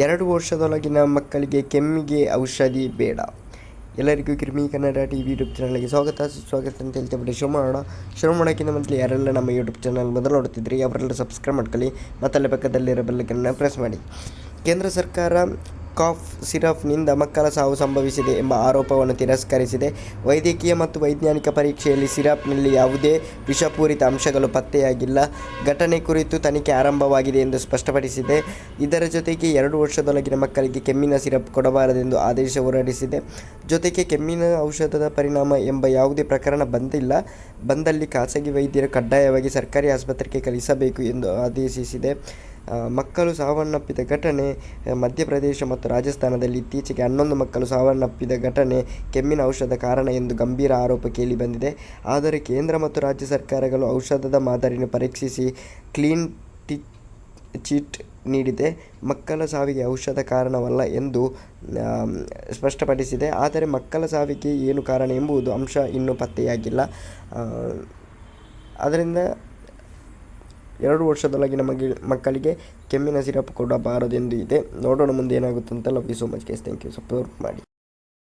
ಎರಡು ವರ್ಷದೊಳಗಿನ ಮಕ್ಕಳಿಗೆ ಕೆಮ್ಮಿಗೆ ಔಷಧಿ ಬೇಡ. ಎಲ್ಲರಿಗೂ Kirmi Kannada T V YouTube ಚಾನಲ್ಗೆ ಸ್ವಾಗತ. ಸುಸ್ವಾಗತ ಅಂತ ಹೇಳ್ತಾ ಬಿಟ್ಟು ಶುರು ಮಾಡೋಣ. ಶುರು ಮಾಡೋಕ್ಕಿಂತ ಮೊದಲು ಯಾರೆಲ್ಲ ನಮ್ಮ ಯೂಟ್ಯೂಬ್ ಚಾನಲ್ ಮೊದಲು ನೋಡ್ತಿದ್ರಿ ಅವರೆಲ್ಲ ಸಬ್ಸ್ಕ್ರೈಬ್ ಮಾಡ್ಕೊಳ್ಳಿ. ಮತ್ತಲ್ಲೇ ಪಕ್ಕದಲ್ಲಿರೋ ಬೆಲ್ಲಕ್ಕನ್ನು ಪ್ರೆಸ್ ಮಾಡಿ. ಕೇಂದ್ರ ಸರ್ಕಾರ ಕಾಫ್ ಸಿರಪ್ನಿಂದ ಮಕ್ಕಳ ಸಾವು ಸಂಭವಿಸಿದೆ ಎಂಬ ಆರೋಪವನ್ನು ತಿರಸ್ಕರಿಸಿದೆ. ವೈದ್ಯಕೀಯ ಮತ್ತು ವೈಜ್ಞಾನಿಕ ಪರೀಕ್ಷೆಯಲ್ಲಿ ಸಿರಪ್ನಲ್ಲಿ ಯಾವುದೇ ವಿಷಪೂರಿತ ಅಂಶಗಳು ಪತ್ತೆಯಾಗಿಲ್ಲ. ಘಟನೆ ಕುರಿತು ತನಿಖೆ ಆರಂಭವಾಗಿದೆ ಎಂದು ಸ್ಪಷ್ಟಪಡಿಸಿದೆ. ಇದರ ಜೊತೆಗೆ ಎರಡು ವರ್ಷದೊಳಗಿನ ಮಕ್ಕಳಿಗೆ ಕೆಮ್ಮಿನ ಸಿರಪ್ ಕೊಡಬಾರದೆಂದು ಆದೇಶ ಹೊರಡಿಸಿದೆ. ಜೊತೆಗೆ ಕೆಮ್ಮಿನ ಔಷಧದ ಪರಿಣಾಮ ಎಂಬ ಯಾವುದೇ ಪ್ರಕರಣ ಬಂದಿಲ್ಲ. ಬಂದಲ್ಲಿ ಖಾಸಗಿ ವೈದ್ಯರು ಕಡ್ಡಾಯವಾಗಿ ಸರ್ಕಾರಿ ಆಸ್ಪತ್ರೆಗೆ ಕಳಿಸಬೇಕು ಎಂದು ಆದೇಶಿಸಿದೆ. ಮಕ್ಕಳು ಸಾವನ್ನಪ್ಪಿದ ಘಟನೆ ಮಧ್ಯಪ್ರದೇಶ ಮತ್ತು ರಾಜಸ್ಥಾನದಲ್ಲಿ ಇತ್ತೀಚೆಗೆ ಹನ್ನೊಂದು ಮಕ್ಕಳು ಸಾವನ್ನಪ್ಪಿದ ಘಟನೆ ಕೆಮ್ಮಿನ ಔಷಧ ಕಾರಣ ಎಂದು ಗಂಭೀರ ಆರೋಪ ಕೇಳಿಬಂದಿದೆ ಆದರೆ ಕೇಂದ್ರ ಮತ್ತು ರಾಜ್ಯ ಸರ್ಕಾರಗಳು ಔಷಧದ ಮಾದರಿಯನ್ನು ಪರೀಕ್ಷಿಸಿ ಕ್ಲೀನ್ ಚಿಟ್ ನೀಡಿದೆ. ಮಕ್ಕಳ ಸಾವಿಗೆ ಔಷಧ ಕಾರಣವಲ್ಲ ಎಂದು ಸ್ಪಷ್ಟಪಡಿಸಿದೆ. ಆದರೆ ಮಕ್ಕಳ ಸಾವಿಗೆ ಏನು ಕಾರಣ ಎಂಬುದು ಅಂಶ ಇನ್ನೂ ಪತ್ತೆಯಾಗಿಲ್ಲ. ಅದರಿಂದ ಎರಡು ವರ್ಷದೊಳಗೆ ನಮಗೆ ಮಕ್ಕಳಿಗೆ ಕೆಮ್ಮಿನ ಸಿರಪ್ ಕೊಡಬಾರದೆಂದು ಇದೆ. ನೋಡೋಣ ಮುಂದೆ ಏನಾಗುತ್ತೆ ಅಂತ love you so much guys thank you support ಮಾಡಿ.